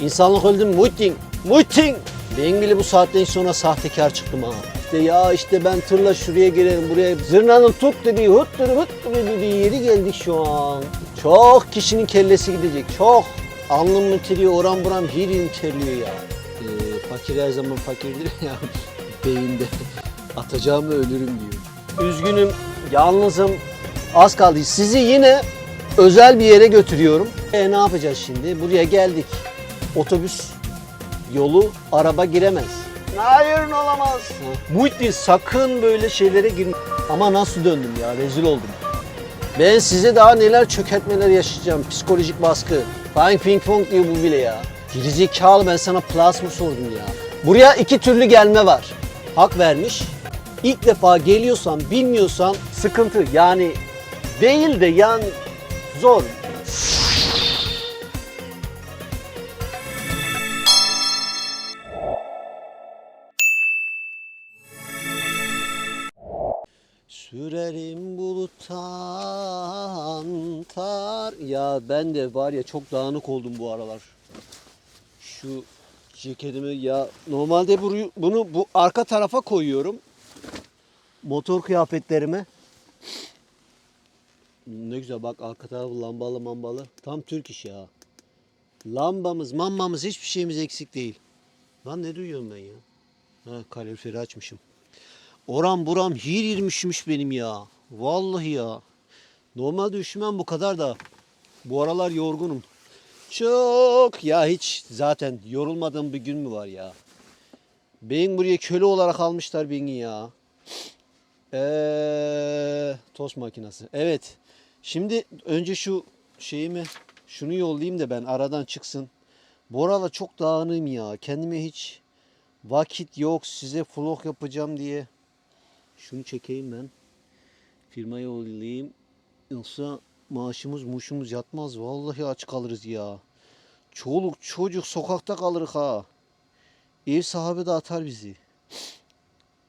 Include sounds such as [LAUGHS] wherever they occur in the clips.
İnsanlık öldü mü? Muhittin. Muhittin. Ben bile bu saatten sonra sahtekar çıktım ha. İşte ya işte ben tırla şuraya girelim buraya. Zırnanın tut dediği hıt dedi hıt dedi yeri geldik şu an. Çok kişinin kellesi gidecek. Çok. Alnım mı terliyor, oram buram hirim terliyor ya. Ee, fakir her zaman fakirdir [LAUGHS] ya. Beyinde. Atacağımı ölürüm diyor. Üzgünüm, yalnızım. Az kaldı. Sizi yine özel bir yere götürüyorum. E ne yapacağız şimdi? Buraya geldik. Otobüs yolu araba giremez. Hayır olamaz. Muhittin sakın böyle şeylere girme. Ama nasıl döndüm ya rezil oldum. Ben size daha neler çökertmeler yaşayacağım. Psikolojik baskı. Flying ping pong diyor bu bile ya. Gerizekalı ben sana plus mı sordum ya. Buraya iki türlü gelme var. Hak vermiş. İlk defa geliyorsan bilmiyorsan sıkıntı. Yani değil de yani zor. Sürerim buluttan tar. Ya ben de var ya çok dağınık oldum bu aralar. Şu ceketimi ya normalde bunu, bunu bu arka tarafa koyuyorum. Motor kıyafetlerime. Ne güzel bak arka tarafı lambalı mambalı. Tam Türk işi ya. Lambamız, mammamız hiçbir şeyimiz eksik değil. Lan ne duyuyorum ben ya? Ha kaloriferi açmışım. Oram buram hir irmişmiş benim ya. Vallahi ya. Normalde üşümem bu kadar da. Bu aralar yorgunum. Çok ya hiç zaten yorulmadığım bir gün mü var ya? Beni buraya köle olarak almışlar beni ya. Eee tost makinesi. Evet. Şimdi önce şu şeyimi şunu yollayayım da ben aradan çıksın. Bu aralar çok dağınığım ya. Kendime hiç vakit yok size vlog yapacağım diye. Şunu çekeyim ben. Firmaya yollayayım. Yoksa maaşımız muşumuz yatmaz. Vallahi aç kalırız ya. Çoluk çocuk sokakta kalırız ha. Ev sahibi de atar bizi.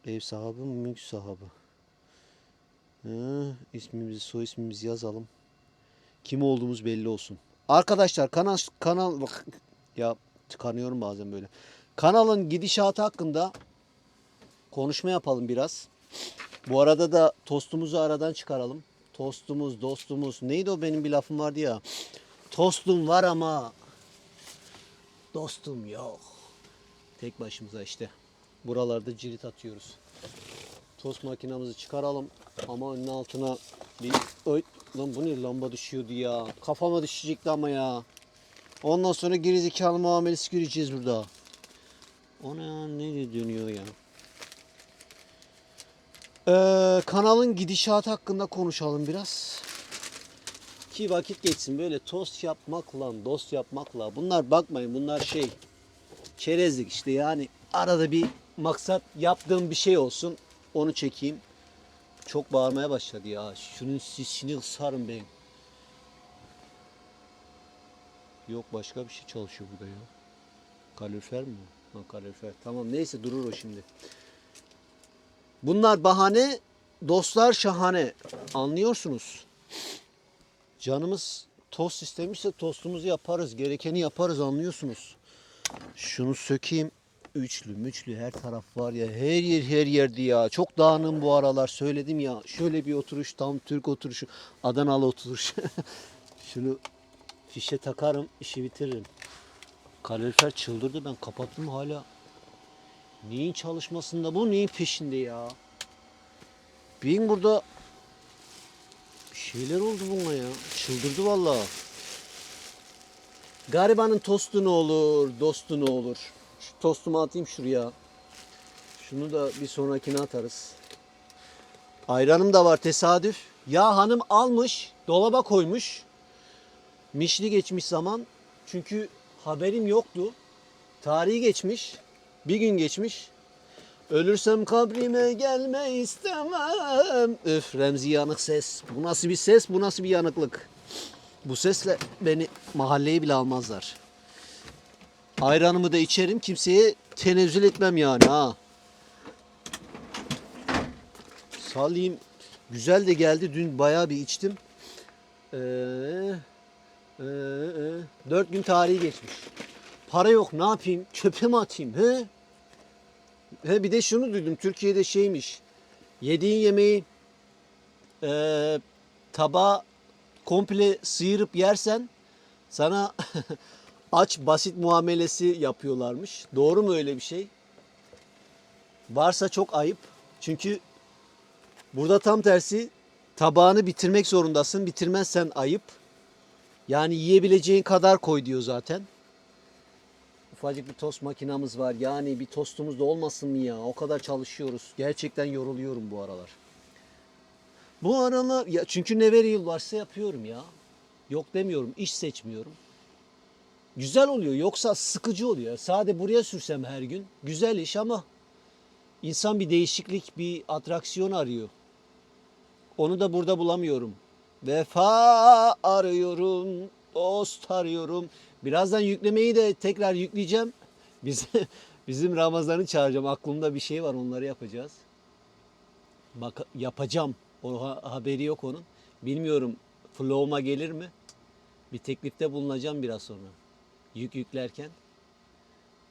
Ev sahibi mi mülk sahibi? Ha, ismimizi soy ismimizi yazalım. Kim olduğumuz belli olsun. Arkadaşlar kanal kanal bak [LAUGHS] ya tıkanıyorum bazen böyle. Kanalın gidişatı hakkında konuşma yapalım biraz. Bu arada da tostumuzu aradan çıkaralım. Tostumuz, dostumuz. Neydi o benim bir lafım vardı ya. Tostum var ama dostum yok. Tek başımıza işte. Buralarda cirit atıyoruz. Tost makinamızı çıkaralım. Ama önün altına bir... Oy, lan bu ne lamba düşüyordu ya. Kafama düşecekti ama ya. Ondan sonra gerizekalı muamelesi göreceğiz burada. O ne ya? Ne dönüyor ya? Ee, kanalın gidişatı hakkında konuşalım biraz. Ki vakit geçsin böyle tost yapmakla, dost yapmakla. Bunlar bakmayın bunlar şey çerezlik işte yani arada bir maksat yaptığım bir şey olsun onu çekeyim. Çok bağırmaya başladı ya. Şunun sesini ısarım ben. Yok başka bir şey çalışıyor burada ya. Kalorifer mi? Ha kalorifer. Tamam neyse durur o şimdi. Bunlar bahane, dostlar şahane. Anlıyorsunuz. Canımız tost istemişse tostumuzu yaparız. Gerekeni yaparız anlıyorsunuz. Şunu sökeyim. Üçlü müçlü her taraf var ya. Her yer her yerdi ya. Çok dağınım bu aralar söyledim ya. Şöyle bir oturuş tam Türk oturuşu. Adanalı oturuş. [LAUGHS] Şunu fişe takarım işi bitiririm. Kalorifer çıldırdı ben kapattım hala. Neyin çalışmasında bu neyin peşinde ya? Benim burada bir şeyler oldu buna ya. Çıldırdı vallahi. Garibanın tostu ne olur, dostu ne olur. Şu tostumu atayım şuraya. Şunu da bir sonrakine atarız. Ayranım da var tesadüf. Ya hanım almış, dolaba koymuş. Mişli geçmiş zaman. Çünkü haberim yoktu. Tarihi geçmiş. Bir gün geçmiş. Ölürsem kabrime gelme istemem. Öf Remzi yanık ses. Bu nasıl bir ses? Bu nasıl bir yanıklık? Bu sesle beni mahalleye bile almazlar. Ayranımı da içerim. Kimseye tenezzül etmem yani ha. Salayım. Güzel de geldi. Dün bayağı bir içtim. Ee, ee, ee. Dört gün tarihi geçmiş. Para yok ne yapayım? Çöpe mi atayım? He? He bir de şunu duydum. Türkiye'de şeymiş. Yediğin yemeği eee tabağa komple sıyırıp yersen sana [LAUGHS] aç basit muamelesi yapıyorlarmış. Doğru mu öyle bir şey? Varsa çok ayıp. Çünkü burada tam tersi tabağını bitirmek zorundasın. Bitirmezsen ayıp. Yani yiyebileceğin kadar koy diyor zaten. Ufacık bir tost makinamız var. Yani bir tostumuz da olmasın mı ya? O kadar çalışıyoruz. Gerçekten yoruluyorum bu aralar. Bu aralar ya çünkü ne vereyim varsa yapıyorum ya. Yok demiyorum. iş seçmiyorum. Güzel oluyor. Yoksa sıkıcı oluyor. Sade buraya sürsem her gün güzel iş ama insan bir değişiklik, bir atraksiyon arıyor. Onu da burada bulamıyorum. Vefa arıyorum, dost arıyorum. Birazdan yüklemeyi de tekrar yükleyeceğim. [LAUGHS] Biz, bizim Ramazan'ı çağıracağım. Aklımda bir şey var onları yapacağız. Bak yapacağım. O ha- haberi yok onun. Bilmiyorum flow'uma gelir mi? Bir teklifte bulunacağım biraz sonra. Yük yüklerken.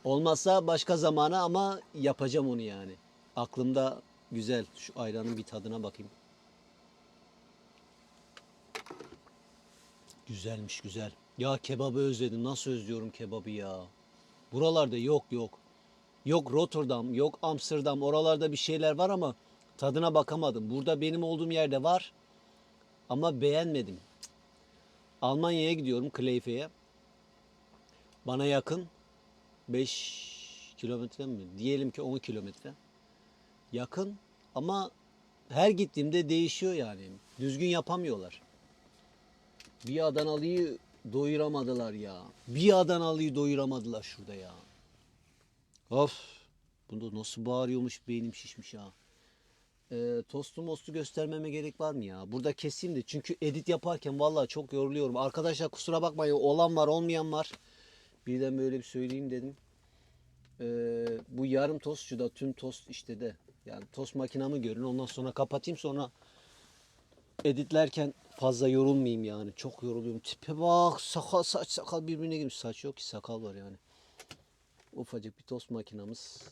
Olmazsa başka zamana ama yapacağım onu yani. Aklımda güzel. Şu ayranın bir tadına bakayım. Güzelmiş güzel. Ya kebabı özledim. Nasıl özlüyorum kebabı ya. Buralarda yok yok. Yok Rotterdam, yok Amsterdam. Oralarda bir şeyler var ama tadına bakamadım. Burada benim olduğum yerde var. Ama beğenmedim. Almanya'ya gidiyorum Kleyfe'ye. Bana yakın. 5 kilometre mi? Diyelim ki 10 kilometre. Yakın ama her gittiğimde değişiyor yani. Düzgün yapamıyorlar. Bir Adanalı'yı doyuramadılar ya. Bir Adanalı'yı doyuramadılar şurada ya. Of. Bunda nasıl bağırıyormuş beynim şişmiş ya. Ee, tostu mostu göstermeme gerek var mı ya? Burada keseyim de çünkü edit yaparken vallahi çok yoruluyorum. Arkadaşlar kusura bakmayın olan var olmayan var. Birden böyle bir söyleyeyim dedim. Ee, bu yarım tostçuda tüm tost işte de. Yani tost makinamı görün ondan sonra kapatayım sonra editlerken fazla yorulmayayım yani. Çok yoruluyorum. Tipe bak sakal saç sakal birbirine girmiş. Saç yok ki sakal var yani. Ufacık bir tost makinamız.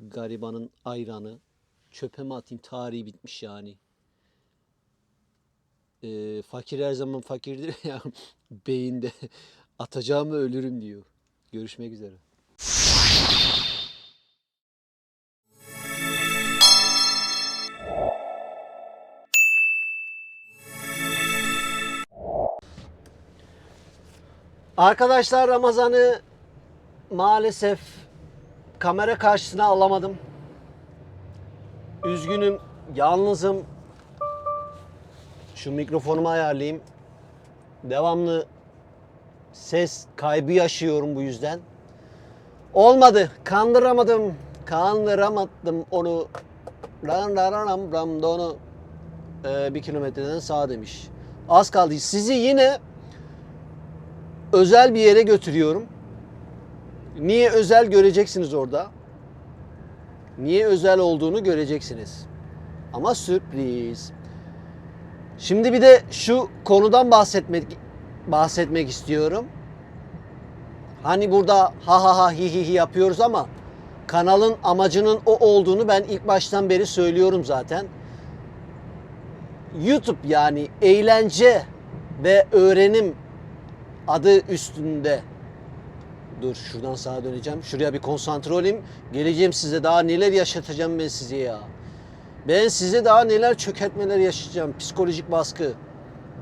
Garibanın ayranı. Çöpe mi atayım tarihi bitmiş yani. Ee, fakir her zaman fakirdir [LAUGHS] ya. Beyinde atacağımı ölürüm diyor. Görüşmek üzere. Arkadaşlar Ramazan'ı maalesef kamera karşısına alamadım. Üzgünüm, yalnızım. Şu mikrofonumu ayarlayayım. Devamlı ses kaybı yaşıyorum bu yüzden. Olmadı, kandıramadım. Kandıramadım onu. Ram ram ram ram da onu Ee, bir kilometreden sağ demiş. Az kaldı. Sizi yine özel bir yere götürüyorum. Niye özel göreceksiniz orada. Niye özel olduğunu göreceksiniz. Ama sürpriz. Şimdi bir de şu konudan bahsetmek bahsetmek istiyorum. Hani burada ha ha ha hi hi hi yapıyoruz ama kanalın amacının o olduğunu ben ilk baştan beri söylüyorum zaten. YouTube yani eğlence ve öğrenim adı üstünde. Dur şuradan sağa döneceğim. Şuraya bir konsantre olayım. Geleceğim size daha neler yaşatacağım ben size ya. Ben size daha neler çökertmeler yaşayacağım. Psikolojik baskı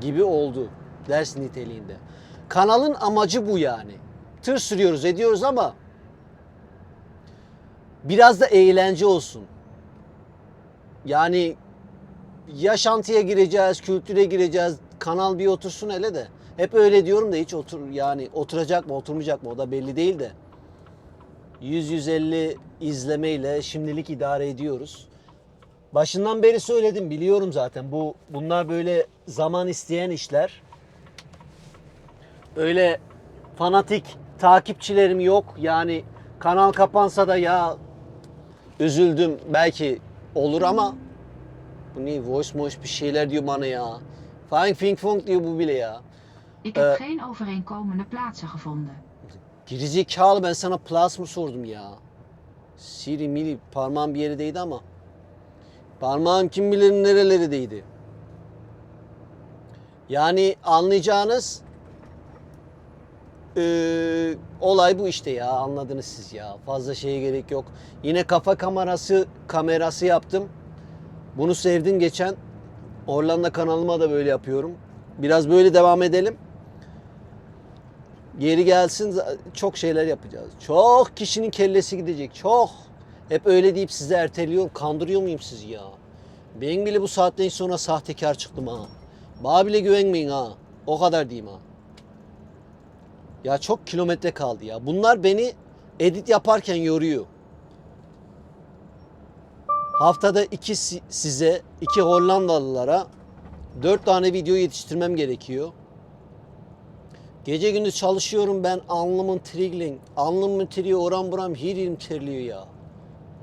gibi oldu ders niteliğinde. Kanalın amacı bu yani. Tır sürüyoruz ediyoruz ama biraz da eğlence olsun. Yani yaşantıya gireceğiz, kültüre gireceğiz. Kanal bir otursun hele de. Hep öyle diyorum da hiç otur yani oturacak mı, oturmayacak mı o da belli değil de. 100-150 izlemeyle şimdilik idare ediyoruz. Başından beri söyledim biliyorum zaten. Bu bunlar böyle zaman isteyen işler. Öyle fanatik takipçilerim yok. Yani kanal kapansa da ya üzüldüm belki olur ama bu ne voice moice bir şeyler diyor bana ya. Fang fing fong diyor bu bile ya. Ik heb Eh. geen overeenkomende plaatsen gevonden. Gerizekalı ben sana plus mı sordum ya? Siri mili parmağım bir yere değdi ama. Parmağım kim bilir nerelere değdi. Yani anlayacağınız eee, olay bu işte ya anladınız siz ya. Fazla şeye gerek yok. Yine kafa kamerası kamerası yaptım. Bunu sevdim geçen. Orlando kanalıma da böyle yapıyorum. Biraz böyle devam edelim. Geri gelsin çok şeyler yapacağız. Çok kişinin kellesi gidecek. Çok. Hep öyle deyip sizi erteliyorum. Kandırıyor muyum sizi ya? Ben bile bu saatten sonra sahtekar çıktım ha. Bana bile güvenmeyin ha. O kadar diyeyim ha. Ya çok kilometre kaldı ya. Bunlar beni edit yaparken yoruyor. Haftada iki si- size, iki Hollandalılara dört tane video yetiştirmem gerekiyor. Gece gündüz çalışıyorum ben alnımın trigling, alnımın triği oran buram hirim terliyor ya.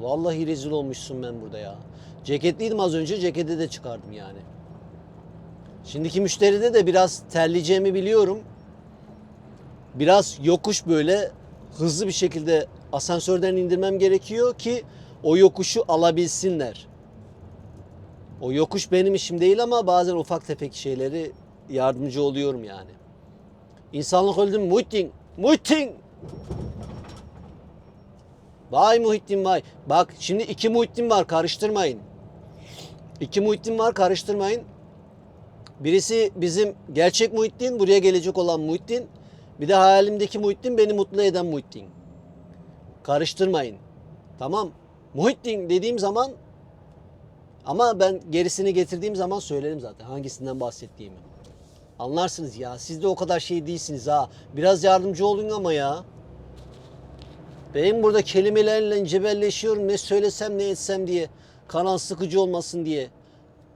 Vallahi rezil olmuşsun ben burada ya. Ceketliydim az önce ceketi de çıkardım yani. Şimdiki müşteride de biraz terleyeceğimi biliyorum. Biraz yokuş böyle hızlı bir şekilde asansörden indirmem gerekiyor ki o yokuşu alabilsinler. O yokuş benim işim değil ama bazen ufak tefek şeyleri yardımcı oluyorum yani. İnsanlık öldü mü? Muhittin. Muhittin. Vay Muhittin vay. Bak şimdi iki Muhittin var karıştırmayın. İki Muhittin var karıştırmayın. Birisi bizim gerçek Muhittin, buraya gelecek olan Muhittin. Bir de hayalimdeki Muhittin beni mutlu eden Muhittin. Karıştırmayın. Tamam. Muhittin dediğim zaman ama ben gerisini getirdiğim zaman söylerim zaten hangisinden bahsettiğimi. Anlarsınız ya. Siz de o kadar şey değilsiniz ha. Biraz yardımcı olun ama ya. Benim burada kelimelerle cebelleşiyorum. Ne söylesem ne etsem diye. Kanal sıkıcı olmasın diye.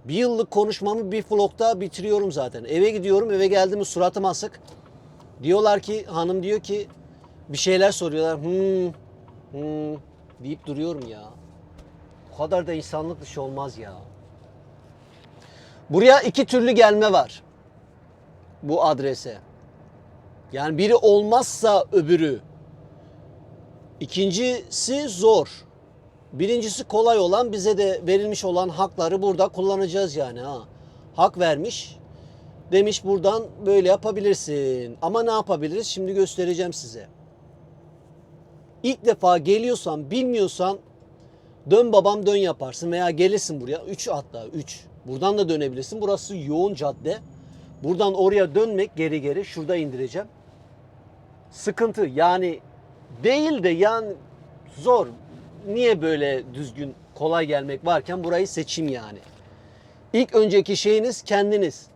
Bir yıllık konuşmamı bir vlogda bitiriyorum zaten. Eve gidiyorum. Eve geldiğimi suratım asık. Diyorlar ki hanım diyor ki bir şeyler soruyorlar. Hmm, hmm deyip duruyorum ya. Bu kadar da insanlık dışı olmaz ya. Buraya iki türlü gelme var bu adrese. Yani biri olmazsa öbürü. İkincisi zor. Birincisi kolay olan bize de verilmiş olan hakları burada kullanacağız yani ha. Hak vermiş. Demiş buradan böyle yapabilirsin. Ama ne yapabiliriz? Şimdi göstereceğim size. İlk defa geliyorsan, bilmiyorsan dön babam dön yaparsın veya gelirsin buraya. 3 hatta 3. Buradan da dönebilirsin. Burası yoğun cadde. Buradan oraya dönmek geri geri şurada indireceğim. Sıkıntı yani değil de yani zor. Niye böyle düzgün kolay gelmek varken burayı seçeyim yani. İlk önceki şeyiniz kendiniz.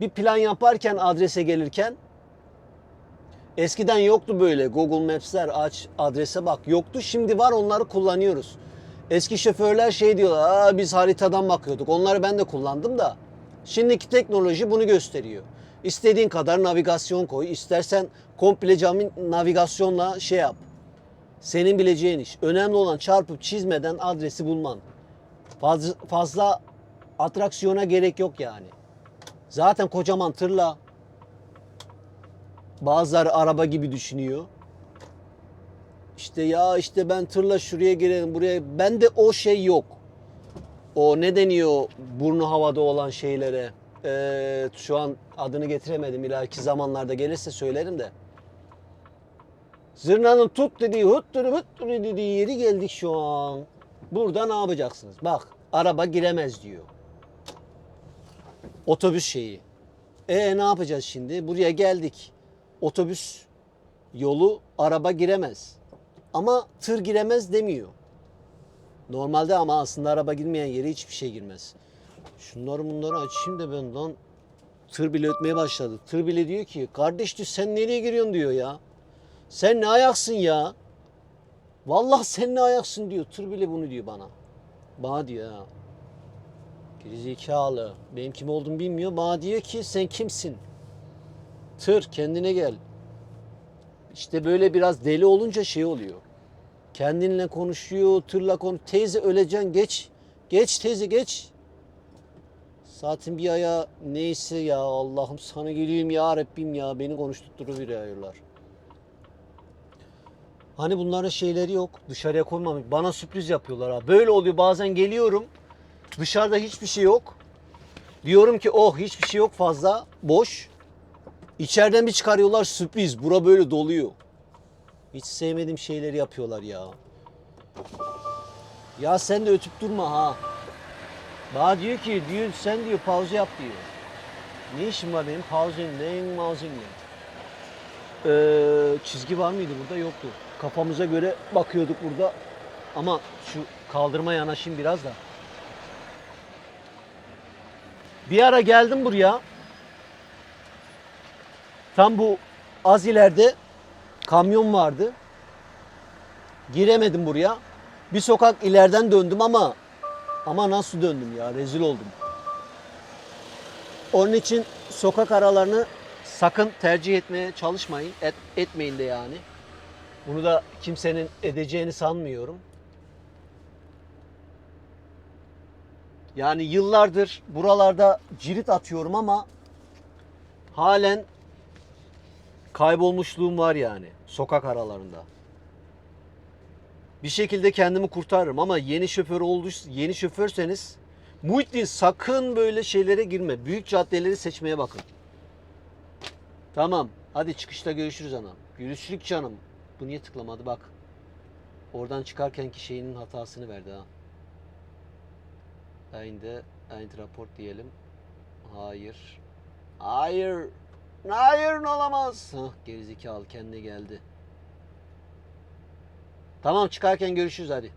Bir plan yaparken adrese gelirken eskiden yoktu böyle Google Maps'ler aç adrese bak yoktu. Şimdi var onları kullanıyoruz. Eski şoförler şey diyorlar Aa, biz haritadan bakıyorduk. Onları ben de kullandım da. Şimdiki teknoloji bunu gösteriyor. İstediğin kadar navigasyon koy. İstersen komple cami navigasyonla şey yap. Senin bileceğin iş. Önemli olan çarpıp çizmeden adresi bulman. Fazla, fazla atraksiyona gerek yok yani. Zaten kocaman tırla bazıları araba gibi düşünüyor. İşte ya işte ben tırla şuraya girelim buraya. Bende o şey yok. O ne deniyor burnu havada olan şeylere? Ee, şu an adını getiremedim. İleriki zamanlarda gelirse söylerim de. Zırnanın tut dediği hut dedi dediği yeri geldik şu an. Burada ne yapacaksınız? Bak araba giremez diyor. Otobüs şeyi. E ne yapacağız şimdi? Buraya geldik. Otobüs yolu araba giremez. Ama tır giremez demiyor. Normalde ama aslında araba girmeyen yere hiçbir şey girmez. Şunları bunları açayım da ben lan tır bile ötmeye başladı. Tır bile diyor ki kardeş diyor sen nereye giriyorsun diyor ya. Sen ne ayaksın ya. Vallahi sen ne ayaksın diyor. Tır bile bunu diyor bana. Bana diyor ha. Gerizekalı. Benim kim olduğumu bilmiyor. Bana diyor ki sen kimsin? Tır kendine gel. İşte böyle biraz deli olunca şey oluyor. Kendinle konuşuyor, tırla konuş. Teyze öleceksin geç. Geç teyze geç. Saatin bir aya neyse ya Allah'ım sana geleyim ya Rabbim ya beni konuşturtturur bir ayırlar. Hani bunların şeyleri yok. Dışarıya koymamış. Bana sürpriz yapıyorlar ha. Böyle oluyor bazen geliyorum. Dışarıda hiçbir şey yok. Diyorum ki oh hiçbir şey yok fazla. Boş. İçeriden bir çıkarıyorlar sürpriz. Bura böyle doluyor. Hiç sevmediğim şeyleri yapıyorlar ya. Ya sen de ötüp durma ha. Bana diyor ki diyor sen diyor pauze yap diyor. Ne işim var benim mauzem ne? Ee, çizgi var mıydı burada? Yoktu. Kafamıza göre bakıyorduk burada. Ama şu kaldırma yanaşayım biraz da. Bir ara geldim buraya. Tam bu az ileride kamyon vardı. Giremedim buraya. Bir sokak ileriden döndüm ama ama nasıl döndüm ya rezil oldum. Onun için sokak aralarını sakın tercih etmeye çalışmayın. Et, etmeyin de yani. Bunu da kimsenin edeceğini sanmıyorum. Yani yıllardır buralarda cirit atıyorum ama halen kaybolmuşluğum var yani sokak aralarında. Bir şekilde kendimi kurtarırım ama yeni şoför oldu yeni şoförseniz Muhittin sakın böyle şeylere girme. Büyük caddeleri seçmeye bakın. Tamam. Hadi çıkışta görüşürüz anam. Görüşürük canım. Bu niye tıklamadı bak. Oradan çıkarkenki şeyinin hatasını verdi ha. Aynı aynı raport diyelim. Hayır. Hayır. Hayır olamaz. Hah gerizekalı kendine geldi. Tamam çıkarken görüşürüz hadi.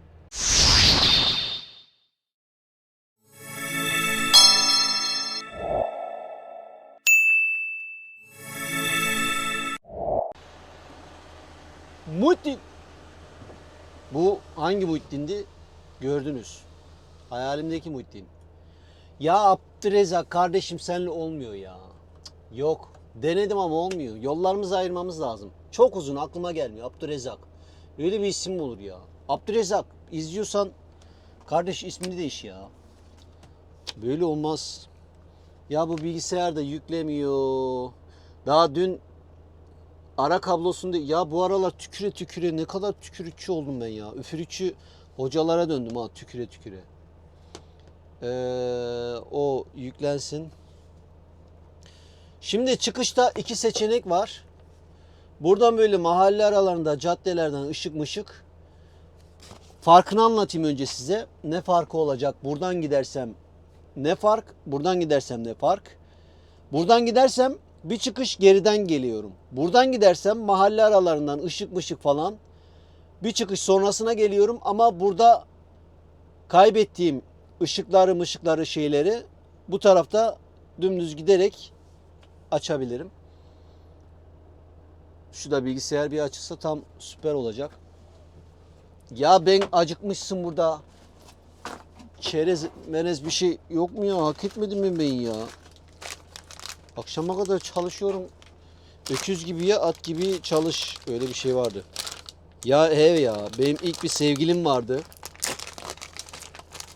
Muhittin. Bu hangi Muhittin'di? Gördünüz. Hayalimdeki Muhittin. Ya Abdurrezzak kardeşim seninle olmuyor ya. Cık, Yok. Denedim ama olmuyor. Yollarımızı ayırmamız lazım. Çok uzun aklıma gelmiyor Abdurrezzak. Öyle bir isim mi olur ya? Abdurrezzak izliyorsan kardeş ismini değiş ya. Böyle olmaz. Ya bu bilgisayar da yüklemiyor. Daha dün ara kablosunda ya bu aralar tüküre tüküre ne kadar tükürükçü oldum ben ya. Üfürükçü hocalara döndüm ha tüküre tüküre. Ee, o yüklensin. Şimdi çıkışta iki seçenek var. Buradan böyle mahalle aralarında caddelerden ışık mışık. Farkını anlatayım önce size. Ne farkı olacak? Buradan gidersem ne fark? Buradan gidersem ne fark? Buradan gidersem bir çıkış geriden geliyorum. Buradan gidersem mahalle aralarından ışık mışık falan bir çıkış sonrasına geliyorum ama burada kaybettiğim ışıkları mışıkları şeyleri bu tarafta dümdüz giderek açabilirim. Şu da bilgisayar bir açılsa tam süper olacak. Ya ben acıkmışsın burada. Çerez, merez bir şey yok mu ya? Hak etmedim mi ben ya? Akşama kadar çalışıyorum. Öküz gibi ya at gibi çalış. Öyle bir şey vardı. Ya he ya benim ilk bir sevgilim vardı.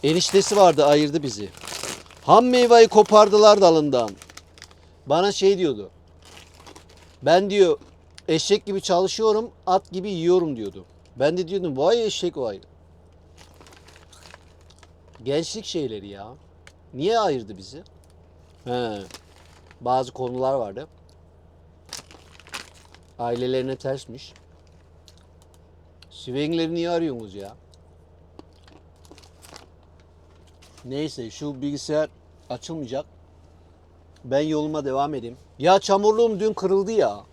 Eniştesi vardı ayırdı bizi. Ham meyveyi kopardılar dalından. Bana şey diyordu. Ben diyor eşek gibi çalışıyorum, at gibi yiyorum diyordu. Ben de diyordum vay eşek vay. Gençlik şeyleri ya. Niye ayırdı bizi? He. Bazı konular vardı. Ailelerine tersmiş. Swingleri niye arıyorsunuz ya? Neyse şu bilgisayar açılmayacak. Ben yoluma devam edeyim. Ya çamurluğum dün kırıldı ya.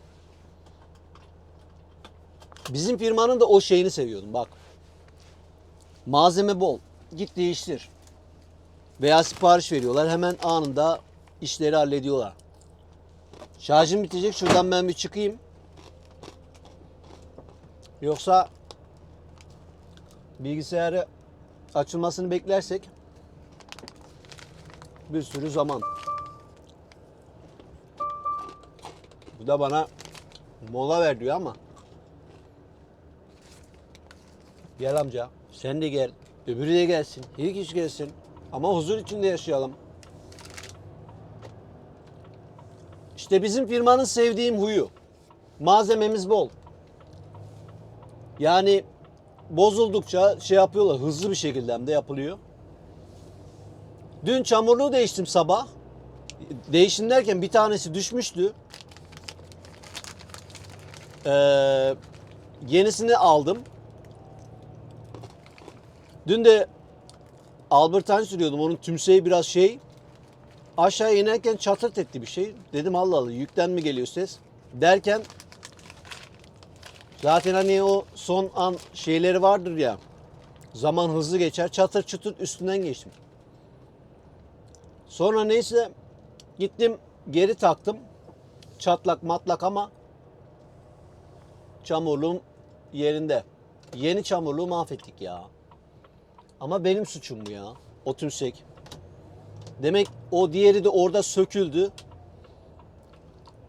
Bizim firmanın da o şeyini seviyordum bak. Malzeme bol. Git değiştir. Veya sipariş veriyorlar. Hemen anında işleri hallediyorlar. Şarjım bitecek. Şuradan ben bir çıkayım. Yoksa bilgisayarı açılmasını beklersek bir sürü zaman. Bu da bana mola ver diyor ama. Gel amca. Sen de gel. Öbürü de gelsin. İyi kişi gelsin. Ama huzur içinde yaşayalım. İşte bizim firmanın sevdiğim huyu. Malzememiz bol. Yani bozuldukça şey yapıyorlar. Hızlı bir şekilde hem de yapılıyor. Dün çamurluğu değiştim sabah. Değiştim derken bir tanesi düşmüştü. Ee, yenisini aldım. Dün de Albertine sürüyordum. Onun tümseyi biraz şey. Aşağı inerken çatırt etti bir şey. Dedim Allah Allah yükten mi geliyor ses? Derken zaten hani o son an şeyleri vardır ya. Zaman hızlı geçer. Çatır çutur üstünden geçtim. Sonra neyse gittim geri taktım. Çatlak matlak ama çamurluğum yerinde. Yeni çamurluğu mahvettik ya. Ama benim suçum bu ya. O tümsek. Demek o diğeri de orada söküldü.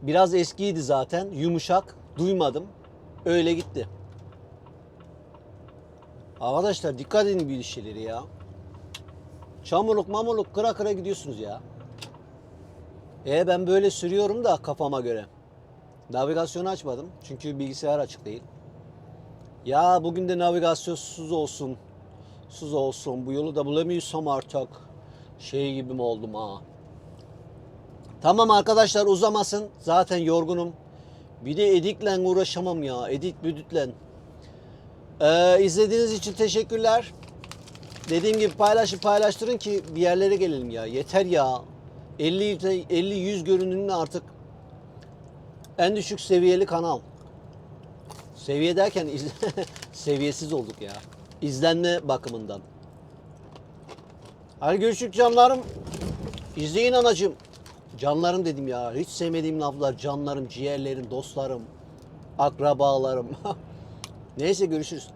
Biraz eskiydi zaten. Yumuşak. Duymadım. Öyle gitti. Arkadaşlar dikkat edin bir şeyleri ya. Çamurluk mamurluk kıra kıra gidiyorsunuz ya. E ben böyle sürüyorum da kafama göre. Navigasyonu açmadım. Çünkü bilgisayar açık değil. Ya bugün de navigasyonsuz olsun. Sus olsun. Bu yolu da bulamıyorsam artık. Şey gibi mi oldum ha? Tamam arkadaşlar uzamasın. Zaten yorgunum. Bir de edikle uğraşamam ya. Edik büdütle. Ee, izlediğiniz için teşekkürler. Dediğim gibi paylaşın paylaştırın ki bir yerlere gelelim ya. Yeter ya. 50 50 100 görünümlü artık en düşük seviyeli kanal. Seviye derken iz- [LAUGHS] seviyesiz olduk ya. İzlenme bakımından. Hadi görüşürüz canlarım. İzleyin anacığım. Canlarım dedim ya. Hiç sevmediğim laflar. Canlarım, ciğerlerim, dostlarım, akrabalarım. [LAUGHS] Neyse görüşürüz.